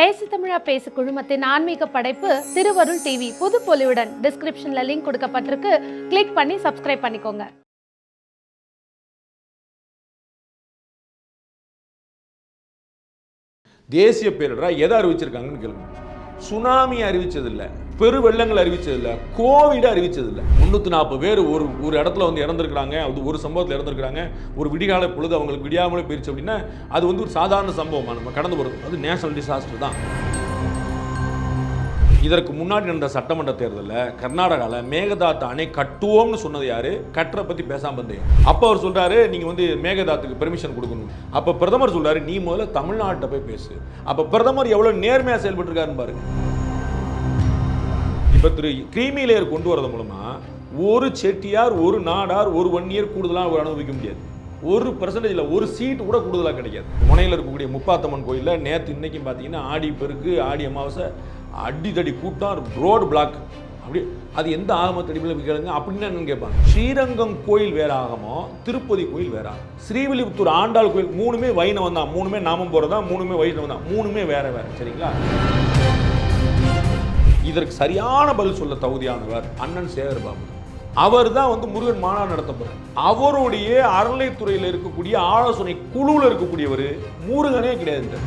பேசு தமிழா பேசு குழுமத்தின் ஆன்மீக படைப்பு திருவருள் டிவி புது பொலிவுடன். டிஸ்கிரிப்ஷன்ல லிங்க் கொடுக்கப்பட்டிருக்கு. கிளிக் பண்ணி சப்ஸ்கிரைப் பண்ணிக்கோங்க. தேசிய பேரிடரா எதை அறிவிச்சிருக்காங்கன்னு கேளுங்க. சுனாமி அறிவிச்சதில்ல. பெரு வெள்ளங்கள் அறிவிச்சதில்ல. கோவிட் அறிவிச்சதில்ல. முந்நூற்றி நாற்பது பேர் ஒரு ஒரு இடத்துல வந்து இறந்துருக்குறாங்க. அது ஒரு சம்பவத்தில் இறந்துருக்குறாங்க. ஒரு விடிகால பொழுது அவங்களுக்கு விடியாமலே போயிடுச்சு அப்படின்னா அது வந்து ஒரு சாதாரண சம்பவமாக நம்ம கடந்து போகிறது அது நேஷனல் டிசாஸ்டர் தான். இதற்கு முன்னாடி நடந்த சட்டமன்ற தேர்தலில் கர்நாடகாவில் மேகதாத்து அணை கட்டுவோம்னு சொன்னது யாரு? கட்டுற பற்றி பேசாமல் இருந்தேன் அப்போ அவர் சொல்கிறாரு நீங்கள் வந்து மேகதாத்துக்கு பெர்மிஷன் கொடுக்கணும். அப்போ பிரதமர் சொல்கிறாரு நீ முதல்ல தமிழ்நாட்டை போய் பேசு. அப்போ பிரதமர் எவ்வளோ நேர்மையாக செயல்பட்டுருக்காருன்னு பாருங்க. இப்போ திரு கிரீமி லேயர் கொண்டு வரது மூலமாக ஒரு செட்டியார் ஒரு நாடார் ஒரு ஒன் இயர் கூடுதலாக அவர் அனுபவிக்க முடியாது. ஒரு பர்சன்டேஜில் ஒரு சீட் கூட கூடுதலாக கிடைக்காது. முனையில் இருக்கக்கூடிய முப்பாத்தம்மன் கோயிலில் நேற்று இன்றைக்கும் பார்த்தீங்கன்னா ஆடி பெருக்கு ஆடி அமாவாசை அடித்தடி கூட்டம் ரோடு பிளாக் அப்படி அது எந்த ஆகமத்து அடிப்படையில் கேளுங்க அப்படின்னு என்னன்னு கேட்பாங்க. ஸ்ரீரங்கம் கோயில் வேற ஆகமோ திருப்பதி கோயில் வேற ஆகும் ஸ்ரீவில்லிபுத்தூர் ஆண்டாள் கோயில் மூணுமே வைணவம் தான். மூணுமே நாமம் போகிறதா மூணுமே வைணவம் தான். மூணுமே வேற வேற சரிங்களா? இதற்கு சரியான பதில் சொல்ல தகுதியானவர் அண்ணன் சேகர் பாபு அவர் தான் வந்து முருகன் மாநாடு நடத்த போறார். அவருடைய அறநிலைத்துறையில் இருக்கக்கூடிய ஆலோசனை குழுவில் இருக்கக்கூடியவர் முருகனே கிடையாது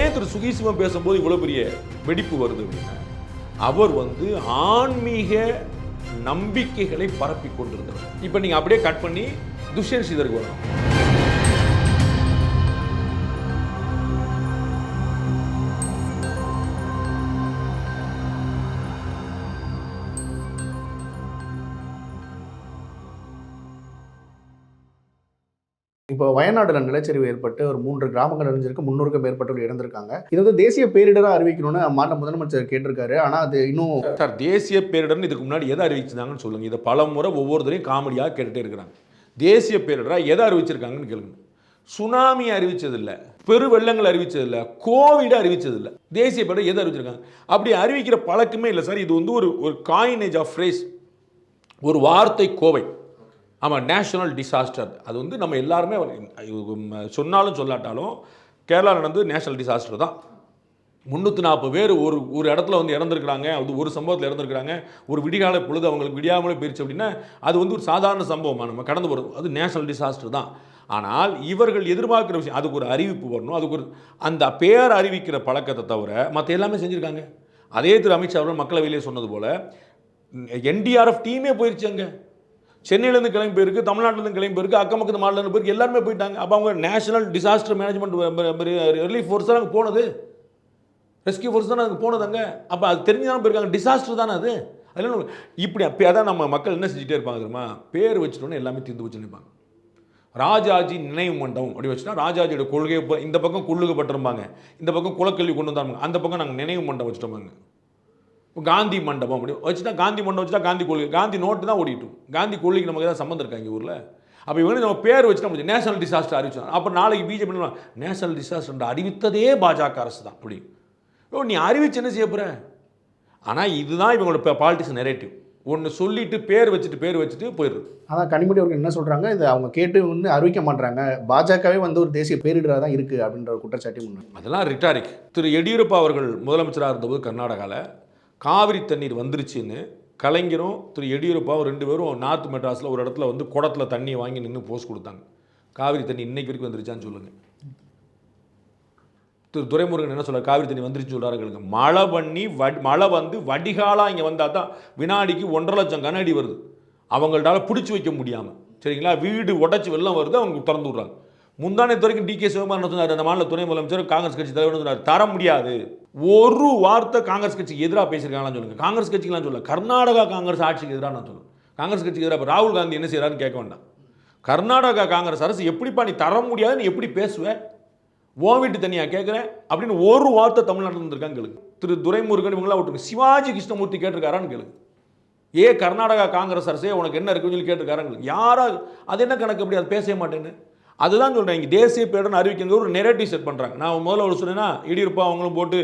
ஏன் திரு சுகிசிவம் பேசும்போது இவ்வளோ பெரிய வெடிப்பு வருது அப்படின்னா அவர் வந்து ஆன்மீக நம்பிக்கைகளை பரப்பி கொண்டிருந்தவர். இப்போ நீங்கள் அப்படியே கட் பண்ணி துஷ்யன் சீதருக்கு வரணும். வயநாடுல நிலச்சரிவு ஏற்பட்டு ஒரு மூன்று கிராமங்கள் அழிஞ்சிருக்கு முன்னூறுக்கும் மேற்பட்டவர்கள் இறந்திருக்காங்க. இது வந்து தேசிய பேரிடராக அறிவிக்கணும்னு மாநில முதலமைச்சர் கேட்டிருக்காரு. ஆனால் அது இன்னும் சார் தேசிய பேரிடர்னு இதுக்கு முன்னாடி எதை அறிவிச்சிருந்தாங்கன்னு சொல்லுங்க. இதை பல முறை ஒவ்வொருத்தரையும் காமெடியாக கேட்டுகிட்டே இருக்கிறாங்க. தேசிய பேரிடராக எதை அறிவிச்சிருக்காங்கன்னு கேளுங்க. சுனாமி அறிவிச்சதில்லை பெரு வெள்ளங்கள் அறிவிச்சதில்லை கோவிட் அறிவிச்சதில்லை. தேசிய பேரிடர் எதை அறிவிச்சிருக்காங்க? அப்படி அறிவிக்கிற பழக்கமே இல்லை சார். இது வந்து ஒரு ஒரு காயினேஜ் ஆஃப் ஃப்ரேஸ் ஒரு வார்த்தை கோவை. ஆமாம் நேஷனல் டிசாஸ்டர் அது வந்து நம்ம எல்லாருமே சொன்னாலும் சொல்லாட்டாலும் கேரளா நடந்து நேஷனல் டிசாஸ்டர் தான். முந்நூற்றி நாற்பது பேர் ஒரு ஒரு இடத்துல வந்து இறந்துருக்குறாங்க. அது ஒரு சம்பவத்தில் இறந்துருக்குறாங்க. ஒரு விடிகால பொழுது அவங்களுக்கு விடியாமலே போயிடுச்சு அப்படின்னா அது வந்து ஒரு சாதாரண சம்பவமாக நம்ம கடந்து போகிறது அது நேஷனல் டிசாஸ்டர் தான். ஆனால் இவர்கள் எதிர்பார்க்குற விஷயம் அதுக்கு ஒரு அறிவிப்பு வரணும். அதுக்கு ஒரு அந்த பேர் அறிவிக்கிற பழக்கத்தை தவிர மற்ற எல்லாமே செஞ்சுருக்காங்க. அதே திரு அமித்ஷா அவர்கள் மக்களவையிலே சொன்னது போல் என்டிஆர்எஃப் டீமே போயிடுச்சு அங்கே. சென்னையிலேருந்து கிளம்பி போயிருக்கு தமிழ்நாட்டிலேருந்து கிளம்பி போயிருக்கு அக்கம் பக்கத்து மாநிலம் போயிருக்கு எல்லாருமே போயிட்டாங்க. அப்போ அவங்க national disaster management relief force தான் அங்கே போனது? ரெஸ்கியூ ஃபோர்ஸ் தானே அங்கே போனது அங்கே? அப்போ அது தெரிஞ்சு தானே போயிருக்காங்க. டிசாஸ்டர் தானே அது? அதனால இப்படி அப்போ அதான் நம்ம மக்கள் என்ன செஞ்சுட்டே இருப்பாங்க தெரியுமா? பேர் வச்சுட்டோன்னே எல்லாமே தீர்ந்து வச்சு நினைப்பாங்க. ராஜாஜி நினைவு மண்டபம் அப்படி வச்சுன்னா ராஜாஜியோட கொள்கையை இந்த பக்கம் கொள்ளுகப்பட்டிருப்பாங்க. இந்த பக்கம் குலக்கல்வி கொண்டு வந்தாங்க. அந்த பக்கம் நாங்கள் நினைவு மண்டபம் வச்சுட்டோமாங்க இப்போ காந்தி மண்டபம் அப்படி வச்சுட்டா காந்தி மண்டபம் வச்சுட்டா காந்தி கொள்கை காந்தி நோட்டு தான் ஓடிட்டும் காந்தி கொள்கைக்கு நமக்கு ஏதாவது சம்மந்தம் இருக்கா இங்கே ஊரில்? அப்போ இவங்க நம்ம பேர் வச்சுட்டா முடியும் நேஷனல் டிசாஸ்டர் அறிவிச்சாங்க. அப்போ நாளைக்கு பிஜேபி நேஷனல் டிசாஸ்டர் அறிவித்ததே பாஜக அரசு தான் அப்படி. ஓ நீ அறிவிச்சு என்ன செய்ய போகிற ஆனால் இதுதான் இவங்களோட பாலிட்டிக்ஸ் நெரேட்டிவ் ஒன்று சொல்லிட்டு பேர் வச்சுட்டு பேர் வச்சுட்டு போயிடுது அதான் கனிமொழி அவர்கள் என்ன சொல்றாங்க? இது அவங்க கேட்டு வந்து அறிவிக்க மாட்டாங்க பாஜகவே வந்து ஒரு தேசிய பேரிடராக தான் இருக்கு அப்படின்ற ஒரு குற்றச்சாட்டி முன்னாடி. அதெல்லாம் ரிட்டாரிக் திரு எடியூரப்பா அவர்கள் முதலமைச்சராக இருந்தபோது கர்நாடகாவில் காவிரி தண்ணீர் வந்துருச்சுன்னு கலைஞரும் திரு எடியூரப்பாவும் ரெண்டு பேரும் நார்த் மெட்ராஸில் ஒரு இடத்துல வந்து குடத்தில் தண்ணியை வாங்கி நின்று போஸ்ட் கொடுத்தாங்க. காவிரி தண்ணி இன்னைக்கு வரைக்கும் வந்துருச்சான்னு சொல்லுங்கள் திரு துரைமுருகன் என்ன சொல்கிறார் காவிரி தண்ணி வந்துருச்சு சொல்கிறாரு கேளுங்க மழை பண்ணி வடி மழை வந்து வடிகாலாக இங்கே வந்தால் தான் வினாடிக்கு ஒன்றரை லட்சம் கனஅடி வருது. அவங்கள்டால பிடிச்சி வைக்க முடியாமல் சரிங்களா? வீடு உடச்சி வெள்ளம் வருது அவங்க திறந்து விட்றாங்க. முந்தானே வரைக்கும் டி கே சிவகுமார் சொன்னார்? அந்த மாநில துணை முதலமைச்சர் காங்கிரஸ் கட்சி தலைவர் சொன்னார் தர முடியாது. ஒரு வார்த்தை காங்கிரஸ் கட்சிக்கு எதிராக பேசியிருக்காங்களான்னு சொல்லுங்க. காங்கிரஸ் கட்சிக்கெலாம் சொல்ல கர்நாடகா காங்கிரஸ் ஆட்சிக்கு எதிராக நான் சொல்லுவேன். காங்கிரஸ் கட்சிக்கு எதிராக ராகுல் காந்தி என்ன செய்யறாருன்னு கேட்க வேண்டாம். கர்நாடகா காங்கிரஸ் அரசு எப்படிப்பா நீ தர முடியாதுன்னு எப்படி பேசுவேன் ஓ வீட்டு தனியாக கேட்குறேன் அப்படின்னு ஒரு வார்த்தை தமிழ்நாட்டில் இருந்திருக்காங்க கேளுங்க. திரு துரைமுருகன் இவங்களாம் விட்டுருங்க. சிவாஜி கிருஷ்ணமூர்த்தி கேட்டிருக்காரான்னு கேளுங்க. ஏ கர்நாடகா காங்கிரஸ் அரசே உனக்கு என்ன இருக்குன்னு சொல்லி கேட்டிருக்காராங்க யாராவது அது என்ன கணக்கு அப்படி? அது பேசவே மாட்டேன்னு. அதுதான் சொல்கிறேன் இங்கே தேசிய பேரன் அறிவிக்கிறது ஒரு நெரேட்டிவ் செட் பண்ணுறாங்க நான் முதல்ல ஒரு சொன்னேன்னா இடியிருப்பா அவங்களும் போட்டு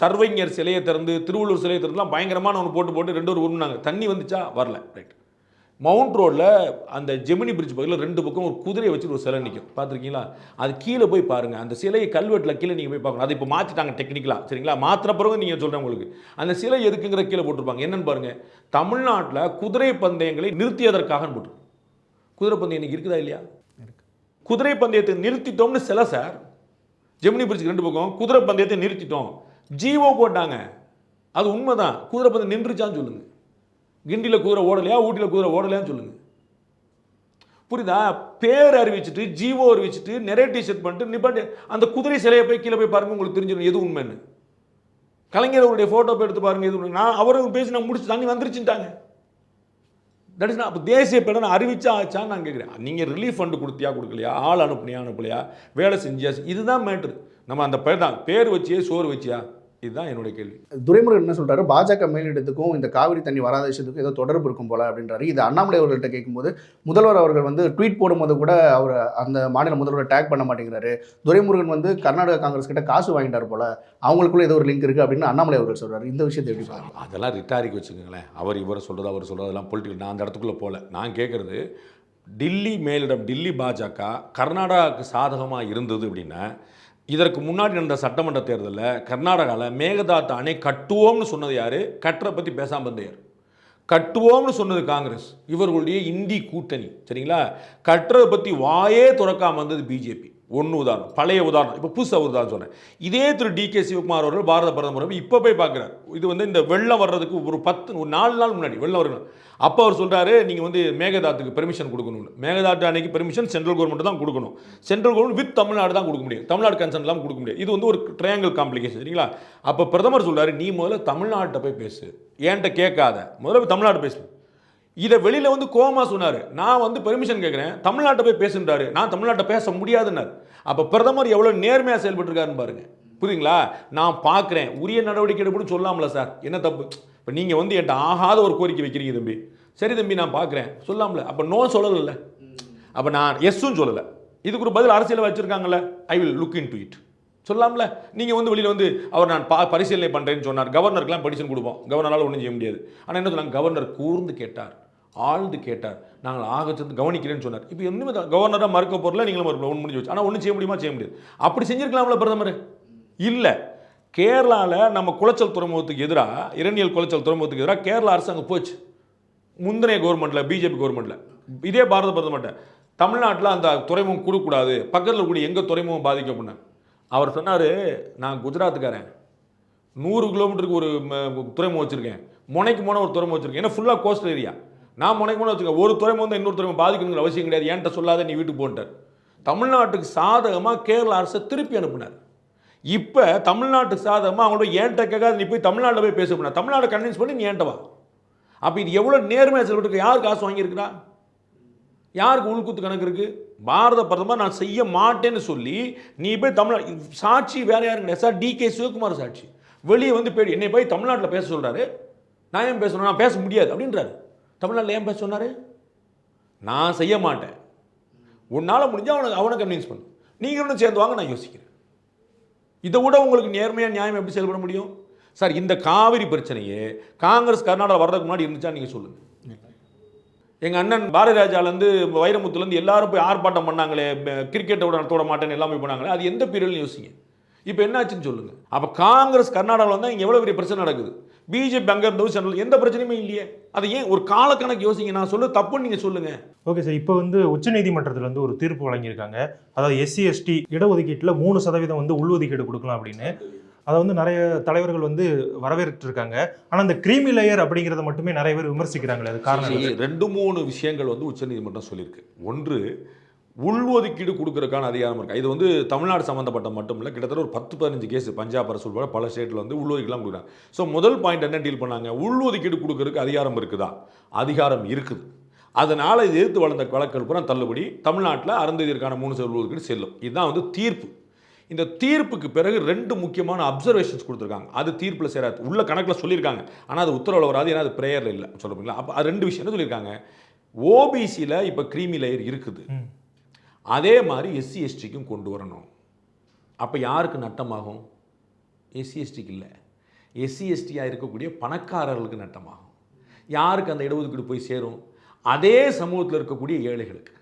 சர்வைஞர் சிலையை திறந்து திருவள்ளூர் சிலையை திறந்துலாம் பயங்கரமான ஒன்று போட்டு போட்டு ரெண்டு ஒரு உருமினாங்க தண்ணி வந்துச்சா? வரல. ரைட் மவுண்ட் ரோடில் அந்த ஜெமினி பிரிட்ஜ் பகுதியில் ரெண்டு பக்கம் ஒரு குதிரையை வச்சுட்டு ஒரு சிலை நிற்கும் பார்த்துருக்கீங்களா? அது கீழே போய் பாருங்கள் அந்த சிலையை கல்வெட்டில் கீழே நீங்கள் போய் பார்க்கணும். அது இப்போ மாற்றிட்டாங்க டெக்னிக்கலாக சரிங்களா? மாற்றின பிறகு நீங்கள் சொல்கிறேன் உங்களுக்கு. அந்த சிலை எதுக்குங்கிற கீழே போட்டிருப்பாங்க. என்னென்னு பாருங்கள் தமிழ்நாட்டில் குதிரை பந்தயங்களை நிறுத்தியதற்காக போட்டு குதிரை பந்தயம் இன்னைக்கு இருக்குதா இல்லையா? குதிரை பந்தயத்தை நிறுத்திட்டோம்னு சிலை சார். ஜெமினி பிரிட்ஜுக்கு ரெண்டு பக்கம் குதிரை பந்தயத்தை நிறுத்திட்டோம். ஜீவோ போட்டாங்க. அது உண்மைதான். குதிரை பந்தயம் நின்றுச்சான்னு சொல்லுங்க. கிண்டியில் குதிரை ஓடலையா ஊட்டியில் குதிரை ஓடலையான்னு சொல்லுங்க. புரியுதா? பேர் அறிவிச்சிட்டு ஜீவோ அறிவிச்சிட்டு நிறைய டிஷர்ட் பண்ணிட்டு நிப்பாட்டி அந்த குதிரை சிலையை போய் கீழே போய் பாருங்க உங்களுக்கு தெரிஞ்சிடும் எது உண்மைன்னு. கலைஞர் அவருடைய ஃபோட்டோ போய் எடுத்து பாருங்க எது நான் அவரும் பேசி நான் முடிச்சு தண்ணி வந்துருச்சுட்டாங்க தட் இஸ் அப்போ தேசிய பேரை நான் அறிவிச்சா ஆச்சான்னு நான் கேட்குறேன். நீங்கள் ரிலீஃப் ஃபண்டு கொடுத்தியா கொடுக்கலையா? ஆள் அனுப்புனியா அனுப்பலையா? வேலை செஞ்சியா இதுதான் மேட்ரு நம்ம அந்த பேர் தான் பேர் வச்சியே சோறு வச்சியா? இதுதான் என்னுடைய கேள்வி. துரைமுருகன் என்ன சொல்றாரு? பாஜக மேலிடத்துக்கும் இந்த காவிரி தண்ணி வராத விஷயத்துக்கும் ஏதோ தொடர்பு இருக்கும் போல அப்படின்றாரு. இது அண்ணாமலை அவர்கள்ட்ட கேட்கும்போது முதல்வர் அவர்கள் வந்து ட்வீட் போடும்போது கூட அவர் அந்த மாநில முதல்வரை டேக் பண்ண மாட்டேங்கிறாரு. துரைமுருகன் வந்து கர்நாடக காங்கிரஸ் கிட்ட காசு வாங்கிட்டார் போல அவங்களுக்குள்ள ஏதோ ஒரு லிங்க் இருக்கு அப்படின்னு அண்ணாமலை அவர்கள் சொல்றாரு. இந்த விஷயத்தை எப்படி பாருங்க அதெல்லாம் ரிட்டாரிக் வச்சுக்கோங்களேன். அவர் இவரை சொல்கிறது அவர் சொல்கிறது அதெல்லாம் பொலிட்டிக்கல் நான் அந்த இடத்துக்குள்ளே போகல நான் கேட்குறது டில்லி மேலிடம் டில்லி பாஜக கர்நாடகாவுக்கு சாதகமாக இருந்தது அப்படின்னா இதற்கு முன்னாடி நடந்த சட்டமன்ற தேர்தலில் கர்நாடகாவில் மேகதாத்து அணை கட்டுவோம்னு சொன்னது யார்? கட்டுற பற்றி பேசாமல் இருந்த யார் கட்டுவோம்னு சொன்னது காங்கிரஸ். இவர்களுடைய இந்தி கூட்டணி. சரிங்களா? கட்டுறதை பற்றி வாயே திறக்காமல் வந்தது பிஜேபி. ஒன்று உதாரணம் பழைய உதாரணம். இப்போ புதுசாக உதாரணம் சொன்னேன். இதே திரு டி கே சிவகுமார் அவர்கள் பாரத பிரதமர் இப்போ போய் பார்க்குறாரு இது வந்து இந்த வெள்ளம் வர்றதுக்கு ஒரு பத்து ஒரு நாலு நாள் முன்னாடி வெள்ளம் வரணும் அப்போ அவர் சொல்கிறாரு நீங்கள் வந்து மேகதாத்துக்கு பெர்மிஷன் கொடுக்கணும்னு. மேகதாட்டு அன்னைக்கு பெர்மிஷன் சென்ட்ரல் கவர்மெண்ட் தான் கொடுக்கணும். சென்ட்ரல் கவர்மெண்ட் வித் தமிழ்நாடு தான் கொடுக்க முடியும். தமிழ்நாடு கன்சர்ன்லாம் கொடுக்க முடியாது. இது வந்து ஒரு ட்ரையாங்கிள் காம்ப்ளிகேஷன் சரிங்களா? அப்போ பிரதமர் சொல்கிறாரு நீ முதல்ல தமிழ்நாட்டை போய் பேசு. ஏன்ட்ட கேட்காத. முதல்ல தமிழ்நாடு பேசு. இதை வெளியில் வந்து கோமா சொன்னார். நான் வந்து பெர்மிஷன் கேட்குறேன். தமிழ்நாட்டை போய் பேசுன்றாரு. நான் தமிழ்நாட்டை பேச முடியாதுன்னாரு. அப்போ பிரதமர் எவ்வளோ நேர்மையாக செயல்பட்டுருக்காருன்னு பாருங்கள் புரியுங்களா நான் பார்க்குறேன் உரிய நடவடிக்கை எடுப்புன்னு சொல்லாமல சார். என்ன தப்பு? இப்போ நீங்கள் வந்து என்கிட்ட ஆகாத ஒரு கோரிக்கை வைக்கிறீங்க தம்பி. சரி தம்பி நான் பார்க்குறேன் சொல்லாமல. அப்போ நோ சொல்லலைல்ல. அப்போ நான் எஸ்ஸும் சொல்லலை. இதுக்கு ஒரு பதில் அரசியல் வச்சுருக்காங்கல்ல. I will look into it சொல்லாமல. நீங்கள் வந்து வெளியில் வந்து அவர் நான் பா பரிசீலனை பண்ணுறேன்னு சொன்னார். கவர்னருக்குலாம் படிஷன் கொடுப்போம். கவர்னரால் ஒன்றும் செய்ய முடியாது. ஆனால் என்ன சொன்னாங்க? கவர்னர் கூர்ந்து கேட்டார். ஆழ்ந்து கேட்டார். நாங்கள் ஆகச்சிருந்து கவனிக்கிறேன்னு சொன்னார். இப்போ இன்னுமே கவர்னராக மறுக்க பொருள் நீங்களும் மறுக்கல ஒன்று முடிஞ்சு வச்சு ஆனால் ஒன்றும் செய்ய முடியுமா? செய்ய முடியாது. அப்படி செஞ்சுருக்கலாம்ல பிரதமர்? இல்லை. கேரளாவில் நம்ம குளச்சல் துறைமுகத்துக்கு எதிராக இரணியல் குளச்சல் துறைமுகத்துக்கு எதிராக கேரளா அரசு அங்கே போச்சு முந்தைய கவர்மெண்ட்டில் பிஜேபி கவர்மெண்ட்டில் இதே பாரத பிரதமர்கிட்ட தமிழ்நாட்டில் அந்த துறைமுகம் கொடுக்கக்கூடாது பக்கத்தில் கூடிய எங்கள் துறைமுகம் பாதிக்கப்படும் அவர் சொன்னார் நான் குஜராத்துக்காரன். நூறு கிலோமீட்டருக்கு ஒரு துறைமுகம் வச்சுருக்கேன். முனைக்கு போன ஒரு துறைமுகம் வச்சுருக்கேன். ஏன்னா ஃபுல்லாக கோஸ்டல் ஏரியா நான் முனைக்கணும் வச்சுக்கோங்க வச்சுருக்கேன் ஒரு துறைமுகம் வந்து இன்னொரு துறைமுகம் பாதிக்கணுங்கிற அவசியம் கிடையாது. என்கிட்ட சொல்லாத நீ வீட்டுக்கு போன்ட்டார். தமிழ்நாட்டுக்கு சாதகமாக கேரள அரசை திருப்பி அனுப்புனார். இப்போ தமிழ்நாட்டுக்கு சாதகமாக அவங்களோட ஏன்ட்ட கேட்காது நீ போய் தமிழ்நாட்டில் போய் பேச முடியாது தமிழ்நாட்டை கன்வின்ஸ் பண்ணி நீ ஏன்ட்ட வா. அப்போ இது எவ்வளோ நேர்மையாக சொல்லிட்டு யார் காசு வாங்கியிருக்கிறா? யாருக்கு உள்குத்து கணக்கு இருக்குது பாரத பிரதமர் நான் செய்ய மாட்டேன்னு சொல்லி நீ போய் தமிழ்நாடு சாட்சி வேறு யாரும் கிடையாது. சார் டி கே சிவகுமார் சாட்சி. வெளியே வந்து போய் என்னை போய் தமிழ்நாட்டில் பேச சொல்கிறாரு நான் ஏன் பேசணும்? நான் பேச முடியாது அப்படின்றாரு. தமிழ்நாட்டில் ஏன் பேச சொன்னார்? நான் செய்ய மாட்டேன். உன்னால் முடிஞ்சால் அவனை அவனை கன்வின்ஸ் பண்ணு. நீங்கள் ஒன்று சேர்ந்து வாங்க நான் யோசிக்கிறேன். இதை விட உங்களுக்கு நேர்மையாக நியாயம் எப்படி செயல்பட முடியும்? சார் இந்த காவிரி பிரச்சனையே காங்கிரஸ் கர்நாடகா வர்றதுக்கு முன்னாடி இருந்துச்சா நீங்கள் சொல்லுங்கள் எங்கள் அண்ணன் பாரதி ராஜாலேருந்து வைரமுத்துலேருந்து எல்லாரும் போய் ஆர்ப்பாட்டம் பண்ணாங்களே கிரிக்கெட்டை விட தொட மாட்டேன்னு எல்லாமே பண்ணாங்களே அது எந்த பீரியட்னு யோசிங்க. இப்போ என்னாச்சுன்னு சொல்லுங்கள் அப்போ காங்கிரஸ் கர்நாடகாவில் வந்தால் இங்கே எவ்வளோ பெரிய பிரச்சனை நடக்குது? பிஜேபி அங்கே இருந்தது சென்ட்ரல் எந்த பிரச்சனையுமே இல்லையே. அதை ஏன் ஒரு காலக்கணக்கு யோசிங்க நான் சொல்ல தப்புன்னு நீங்கள் சொல்லுங்கள் ஓகே சார் இப்போ வந்து உச்சநீதிமன்றத்தில் வந்து ஒரு தீர்ப்பு வழங்கியிருக்காங்க. அதாவது எஸ்சி எஸ்டி இடஒதுக்கீட்டில் மூணு சதவீதம் வந்து உள்ஒதுக்கீடு கொடுக்கலாம் அப்படின்னு. அதை வந்து நிறைய தலைவர்கள் வந்து வரவேற்றிருக்காங்க. ஆனால் இந்த கிரீமி லேயர் அப்படிங்கிறத மட்டுமே நிறைய பேர் விமர்சிக்கிறாங்களே அது காரணம் ரெண்டு மூணு விஷயங்கள் வந்து உச்சநீதிமன்றம் சொல்லியிருக்கு. ஒன்று உள்ஒதுக்கீடு கொடுக்கறதுக்கான அதிகாரம் இருக்கு? இது வந்து தமிழ்நாடு சம்மந்தப்பட்ட மட்டும் இல்லை கிட்டத்தட்ட ஒரு பத்து பதினஞ்சு கேஸ் பஞ்சாப் அரசு உட்பட பல ஸ்டேட்டில் வந்து உள்ஒதுக்கீடுலாம் கொடுக்குறாங்க. ஸோ முதல் பாயிண்ட் என்ன டீல் பண்ணாங்க? உள்ஒதுக்கீடு கொடுக்கறதுக்கு அதிகாரம் இருக்குதா? அதிகாரம் இருக்குது. அதனால் இது எதிர்த்து வளர்ந்த வழக்குகள் பூரா தள்ளுபடி. தமிழ்நாட்டில் அருந்ததிற்கான மூணு சதவீத உள்ஒதுக்கீடு செல்லும். இதுதான் வந்து தீர்ப்பு. இந்த தீர்ப்புக்கு பிறகு ரெண்டு முக்கியமான அப்சர்வேஷன்ஸ் கொடுத்துருக்காங்க. அது தீர்ப்பில் சேராது. உள்ள கணக்கில் சொல்லியிருக்காங்க. ஆனால் அது உத்தரவில் வராது. ஏன்னா அது ப்ரேயரில் இல்லை. சொல்லுங்களா அப்போ அது ரெண்டு விஷயம் சொல்லியிருக்காங்க? ஓபிசியில் இப்போ க்ரீமி லேயர் இருக்குது. அதே மாதிரி எஸ்சி எஸ்டிக்கும் கொண்டு வரணும். அப்போ யாருக்கு நட்டமாகும்? எஸ்சி எஸ்டிக்கு இல்லை. எஸ்சி எஸ்டியாக இருக்கக்கூடிய பணக்காரர்களுக்கு நட்டமாகும். யாருக்கு அந்த இடஒதுக்கீடு போய் சேரும்? அதே சமூகத்தில் இருக்கக்கூடிய ஏழைகளுக்கு.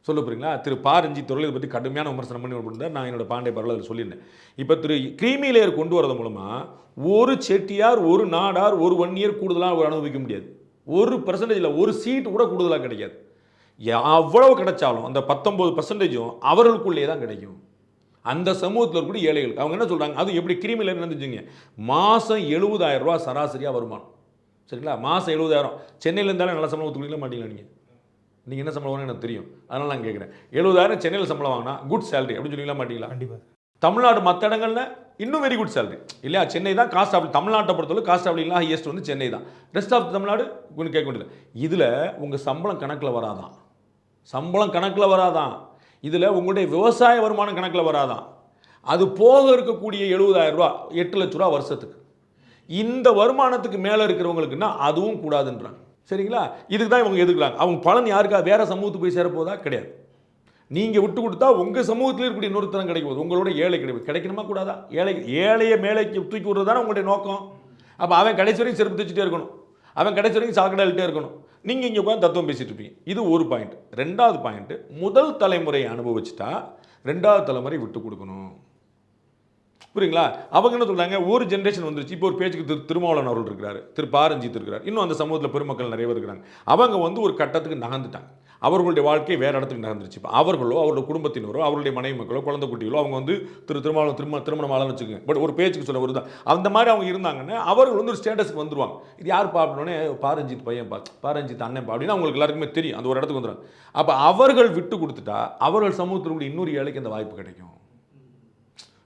சொல்ல போகிறீங்களா திரு பா ரஞ்சித் துறையில் இதை பற்றி கடுமையான விமர்சனம் பண்ணி இருந்தார் நான் என்னோட பாண்டே பரவல் அதில் சொல்லியிருந்தேன். இப்போ திரு கிரீமி லேயர் கொண்டு வரது மூலமாக ஒரு செட்டியார் ஒரு நாடார் ஒரு ஒன் இயர் கூடுதலாக அனுபவிக்க முடியாது. ஒரு பர்சன்டேஜில் ஒரு சீட் கூட கூடுதலாக கிடைக்காது. எவ்வளவு கிடைச்சாலும் அந்த பத்தொம்பது பர்சன்டேஜும் அவர்களுக்குள்ளே தான் கிடைக்கும். அந்த சமூகத்தில் இருக்கக்கூடிய ஏழைகள் அவங்க என்ன சொல்கிறாங்க அது எப்படி கிரிமியில் இருந்துச்சுங்க மாதம் எழுபதாயிரம் ரூபா சராசரியாக வருமானம். சரிங்களா? மாதம் எழுபதாயிரம். சென்னையில் இருந்தாலும் நல்ல சம்பளம் ஒத்துக்கலாம் மாட்டீங்களா நீங்கள் நீங்கள் என்ன சம்பளம் வாங்க எனக்கு தெரியும். அதனால் நான் கேட்குறேன் எழுபதாயிரம் சென்னையில் சம்பளம் வாங்கினா குட் சேலரி அப்படின்னு சொல்லிக்கலாம் மாட்டீங்களா? கண்டிப்பா. தமிழ்நாடு மற்ற இடங்கள்ல இன்னும் வெரி குட் சேலரி இல்லையா? சென்னை தான் காஸ்ட் ஆஃப் தமிழ்நாட்டை பொறுத்தவரை காஸ்ட் ஆஃப் ஹையஸ்ட் வந்து சென்னை தான். ரெஸ்ட் ஆஃப் தமிழ்நாடு கேட்க வேண்டியது இதில் உங்கள் சம்பளம் கணக்கில் வராதான். சம்பளம் கணக்கில் வராதான் இதில் உங்களுடைய விவசாய வருமானம் கணக்கில் வராதான் அது போக இருக்கக்கூடிய 70000 ரூபா எட்டு லட்ச ரூபா வருஷத்துக்கு. இந்த வருமானத்துக்கு மேலே இருக்கிறவங்களுக்குன்னா அதுவும் கூடாதுன்றாங்க. சரிங்களா? இதுக்கு தான் இவங்க எதுக்குறாங்க அவங்க பலன் யாருக்கா? வேறு சமூகத்துக்கு போய் சேரப்போதா கிடையாது. நீங்கள் விட்டு கொடுத்தா உங்கள் சமூகத்தில் இருக்கக்கூடிய இன்னொருத்தரம் கிடைக்கும் போது உங்களோட ஏழை கிடைக்கும் கிடைக்கணுமா? கூடாதா? ஏழை ஏழையை மேலைக்கு தூக்கி விடுறது தானே உங்களுடைய நோக்கம். அப்போ அவன் கடைசி வரைக்கும் செருப்பு தைச்சிட்டே இருக்கணும். அவன் கடைசி வரைக்கும் சாக்கடையிட்டே இருக்கணும். நீங்கள் இங்கே உட்காந்து தத்துவம் பேசிகிட்டு இருப்பீங்க. இது ஒரு பாயிண்ட் ரெண்டாவது பாயிண்ட்டு முதல் தலைமுறையை அனுபவிச்சுட்டா ரெண்டாவது தலைமுறை விட்டு கொடுக்கணும். புரியுங்களா? அவங்க என்ன சொல்கிறாங்க ஒரு ஜென்ரேஷன் வந்துருச்சு. இப்போ ஒரு பேச்சுக்கு திரு திருமாவளவன் அவர்கள் இருக்கிறாரு. திரு பாரஞ்சித் இருக்கிறார். இன்னும் அந்த சமூகத்தில் பெருமக்கள் நிறைய பேர் இருக்கிறாங்க. அவங்க வந்து ஒரு கட்டத்துக்கு நகர்ந்துட்டாங்க. அவர்களுடைய வாழ்க்கை வேறு இடத்துக்கு நகர்ந்துருச்சு. இப்போ அவர்களோ அவருடைய குடும்பத்தினரோ அவருடைய மனைவி மக்களோ குழந்தை குட்டிகளோ அவங்க வந்து திரு திருமணம் திருமண திருமணம் ஆளன்னு வச்சுக்கோங்க. பட் ஒரு பேச்சுக்கு சொல்ல வருதா? அந்த மாதிரி அவங்க இருந்தாங்கன்னா அவர்கள் வந்து ஒரு ஸ்டேட்டஸ்க்கு வந்துருவாங்க. இது யார் பார்க்கணுன்னே பாரஞ்சித் பையன் பா பாரஞ்சித் அண்ணன் பா அப்படின்னு அவங்களுக்கு எல்லாருக்குமே தெரியும். அந்த ஒரு இடத்துக்கு வந்துடுறாங்க அப்போ அவர்கள் விட்டு கொடுத்துட்டா அவர்கள் சமூகத்தில் இன்னொரு ஏழைக்கு அந்த வாய்ப்பு கிடைக்கும்.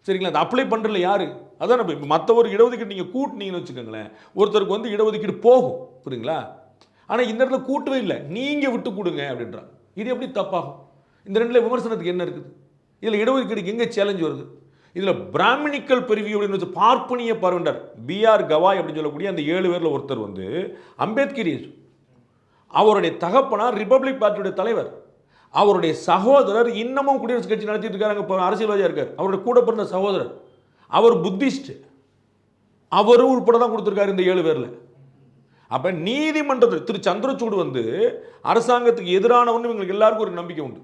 சரிங்களா? அதை அப்ளை பண்ணுறதுல யாரு? அதான் நம்ம இப்போ மற்ற ஒரு இடஒதுக்கீடு நீங்கள் கூட்டினீங்கன்னு வச்சுக்கோங்களேன். ஒருத்தருக்கு வந்து இடஒதுக்கீடு போகும். புரியுங்களா? ஆனால் இந்த இடத்துல கூட்டவே இல்லை. நீங்கள் விட்டு கொடுங்க அப்படின்றாங்க இது எப்படி தப்பாகும்? இந்த ரெண்டில் விமர்சனத்துக்கு என்ன இருக்குது? இதில் இடஒதுக்கீடுக்கு எங்கே சேலஞ்ச் வருது? இதில் பிராமணிக்கல் பிரிவு அப்படின்னு வச்சு பார்ப்பனிய பருவண்டர் பிஆர் கவாய் அப்படின்னு சொல்லக்கூடிய அந்த ஏழு பேரில் ஒருத்தர் வந்து அம்பேத்கர் அவருடைய தகப்பனார் ரிப்பப்ளிக் பார்ட்டியுடைய தலைவர். அவருடைய சகோதரர் இன்னமும் குடியரசுக் கட்சி நடத்திட்டு இருக்காரு இப்போ அரசியல்வாதியாக இருக்கார். அவருடைய கூட பிறந்த சகோதரர். அவர் புத்திஸ்ட். அவரும் உட்பட தான் கொடுத்துருக்காரு இந்த ஏழு பேரில். அப்போ நீதிமன்றத்தில் திரு சந்திரசூடு வந்து அரசாங்கத்துக்கு எதிரானவன்னு இவங்களுக்கு எல்லாருக்கும் ஒரு நம்பிக்கை உண்டு.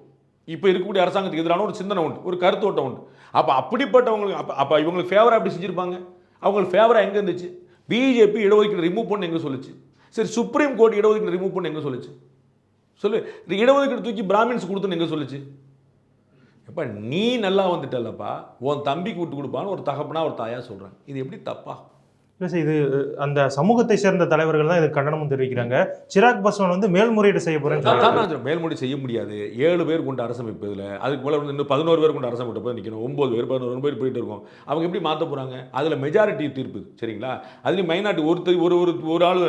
இப்போ இருக்கக்கூடிய அரசாங்கத்துக்கு எதிரான ஒரு சிந்தனை உண்டு ஒரு கருத்தோட்டம் உண்டு. அப்போ அப்படிப்பட்டவங்களுக்கு அப்போ அப்போ இவங்களுக்கு ஃபேவராக அப்படி செஞ்சுருப்பாங்க? அவங்களுக்கு ஃபேவராக எங்கே இருந்துச்சு? பிஜேபி இடஒதுக்கீடு ரிமூவ் பண்ணு எங்கே சொல்லுச்சு? சரி சுப்ரீம் கோர்ட் இடஒதுக்கீடு ரிமூவ் பண்ணு எங்கே சொல்லுச்சு? சொல்லு இடஒதுக்கீடு தூக்கி பிராமின்ஸ் கொடுத்துன்னு எங்கே சொல்லுச்சு? எப்போ நீ நல்லா வந்துட்டல்லப்பா உன் தம்பிக்கு விட்டு கொடுப்பான்னு ஒரு தகப்பனா ஒரு தாயாக சொல்கிறாங்க இது எப்படி தப்பா? இல்லை சார் இது அந்த சமூகத்தை சேர்ந்த தலைவர்கள் தான் இது கண்டனமும் தெரிவிக்கிறாங்க. சிராக் பஸ்வான் வந்து மேல்முறையீடு செய்ய சொல்றேன், மேல்முடி செய்ய முடியாது. ஏழு பேர் கொண்ட அரசமைப்பு இதில் அதுக்கு மேலே வந்து இன்னும் பதினோரு பேர் கொண்ட அரசமைப்பு போய் நிற்கணும் ஒம்பது பேர் பதினோரு பேர் போயிட்டு இருக்கோம். அவங்க எப்படி மாற்ற போகிறாங்க அதில் மெஜாரிட்டி தீர்ப்பு சரிங்களா? அதுலேயும் மைனாரிட்டி ஒருத்தர் ஒரு ஒரு ஒரு ஆள்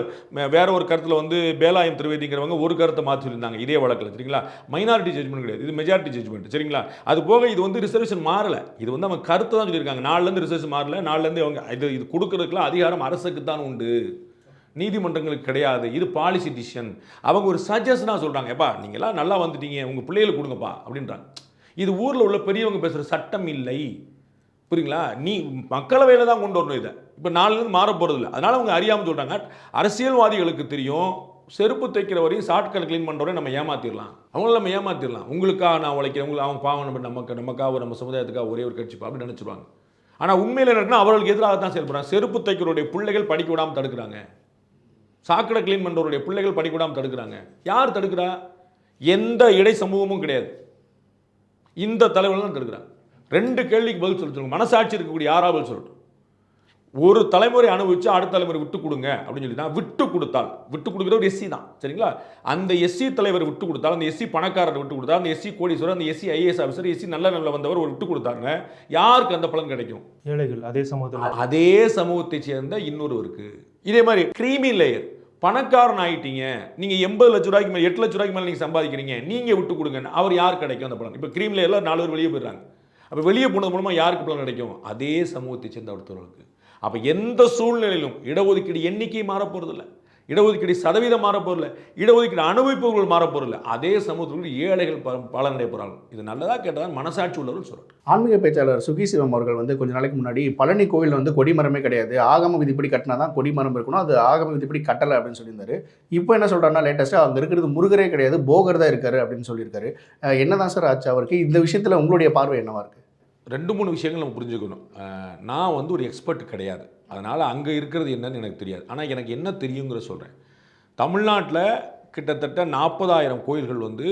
வேற ஒரு கருத்தில் வந்து பேலாயம் திரிவேதிங்கிறவங்க ஒரு கருத்தை மாற்றி சொல்லியிருந்தாங்க இதே வழக்கில் சரிங்களா? மைனாரிட்டி ஜட்மெண்ட் கிடையாது. இது மெஜாரிட்டி ஜட்மெண்ட் சரிங்களா? அது போக இது வந்து ரிசர்வேஷன் மாறல. இது வந்து அவங்க கருத்தை தான் சொல்லியிருக்காங்க. நாலுலேருந்து ரிசர்வேஷன் மாறல. நாலுலேருந்து அவங்க இது இது கொடுக்கறதுக்குலாம் அதிகாரம் அரசுக்கு தான் உண்டு. நீதிமன்றங்களுக்கு கிடையாது. இது பாலிசி டிசிஷன் அவங்க ஒரு சஜஷனாக சொல்கிறாங்க எப்பா நீங்களாம் நல்லா வந்துட்டீங்க. உங்கள் பிள்ளைகளுக்கு கொடுங்கப்பா அப்படின்றாங்க. இது ஊரில் உள்ள பெரியவங்க பேசுகிற சட்டம் இல்லை. புரியுங்களா? நீ மக்களவையில் தான் கொண்டு வரணும் இதை. இப்போ நாலுலேருந்து மாற போகிறதில்ல அதனால் அவங்க அறியாமல் சொல்கிறாங்க அரசியல்வாதிகளுக்கு தெரியும். செருப்பு தைக்கிற வரையும் ஷார்ட்கட் க்ளீன் பண்ணுற வரையும் நம்ம ஏமாத்திடலாம் அவங்கள நம்ம ஏமாத்திடலாம் உங்களுக்காக நான் உழைக்கிறேன். உங்களுக்கு அவங்க பாவம். நம்ம நமக்கு நமக்காக நம்ம சமுதாயத்துக்காக ஒரே ஒரு கட்சி அப்படின்னு நினச்சிருவாங்க. ஆனால் உண்மையில் என்னன்னா அவர்களுக்கு எதிராக தான் செயல்படுறாங்க. செருப்பு தைக்கிறோடைய பிள்ளைகள் படிக்க விடாமல் தடுக்கிறாங்க. சாக்கடை க்ளீன் பண்ணுறவருடைய பிள்ளைகள் படிக்க விடாமல் தடுக்கிறாங்க. யார் தடுக்கிறா? எந்த இடை சமூகமும் கிடையாது. இந்த தலைவர்கள் தான் தடுக்கிறாங்க. ரெண்டு கேள்விக்கு பதில் சொல்ல மனசாட்சி இருக்கக்கூடிய யாராவது பதில் சொல்லட்டும். ஒரு தலைமுறை அனுபவிச்சு அடுத்த தலைமுறை விட்டு கொடுங்க அப்படின்னு சொல்லி தான் விட்டு கொடுத்தால் விட்டு கொடுக்குற ஒரு எஸ்சி தான் சரிங்களா? அந்த எஸ்சி தலைவர் விட்டு கொடுத்தால் அந்த எஸ்சி பணக்காரர் விட்டு கொடுத்தால் அந்த எஸ்சி கோடீஸ்வரர் அந்த எஸ்சி ஐஏஎஸ் ஆஃபீஸர் எஸ்சி நல்ல நல்ல வந்தவர் ஒரு விட்டு கொடுத்தாங்க யாருக்கு அந்த பலன் கிடைக்கும்? ஏழைகள் அதே சமூகத்தில். அதே சமூகத்தை சேர்ந்த இன்னொருவருக்கு. இதே மாதிரி கிரீமி லேயர். பணக்காரன் ஆயிட்டீங்க. நீங்க எண்பது லட்ச ரூபாய்க்கு மேலே எட்டு லட்ச ரூபாய்க்கு மேலே நீங்க சம்பாதிக்கிறீங்க. நீங்க விட்டு கொடுங்க அவர் யார் கிடைக்கும் அந்த பலன்? இப்போ கிரீம் லேயர்ல நாலு பேர் வெளியே போயிடுறாங்க. அப்போ வெளியே போனது மூலமா யாருக்கு பலன் கிடைக்கும்? அதே சமூகத்தை சேர்ந்த ஒருத்தவர்களுக்கு அப்போ எந்த சூழ்நிலையிலும் இடஒதுக்கீடு எண்ணிக்கை மாற இடஒதுக்கீடு சதவீதம் மாற இடஒதுக்கீடு அனுபவிப்பவர்கள் மாற அதே சமூகத்தில் ஏழைகள் பலனடைய போகிறார்கள் இது நல்லதாக கேட்டால் மனசாட்சி உள்ளவர்கள் சொல்கிறார் ஆன்மீக பேச்சாளர் சுகி சிவம் அவர்கள் வந்து கொஞ்ச நாளைக்கு முன்னாடி பழனி கோயில் வந்து கொடிமரமே கிடையாது. ஆகம விதிப்படி கட்டினா தான் கொடிமரம் இருக்கணும். அது ஆகம விதிப்படி கட்டலை அப்படின்னு சொல்லியிருந்தாரு. இப்போ என்ன சொல்கிறாருன்னா லேட்டஸ்ட்டாக அங்கே இருக்கிறது முருகரே கிடையாது போகர் தான் இருக்காரு அப்படின்னு சொல்லியிருக்காரு. என்ன என்னதான் சார் ஆச்சு அவருக்கு? இந்த விஷயத்தில் உங்களுடைய பார்வை என்னவா இருக்குது ரெண்டு மூணு விஷயங்கள் நம்ம புரிஞ்சுக்கணும். நான் வந்து ஒரு எக்ஸ்பர்ட் கிடையாது. அதனால் அங்கே இருக்கிறது என்னன்னு எனக்கு தெரியாது. ஆனால் எனக்கு என்ன தெரியுங்கிற சொல்கிறேன் தமிழ்நாட்டில் கிட்டத்தட்ட நாற்பதாயிரம் கோயில்கள் வந்து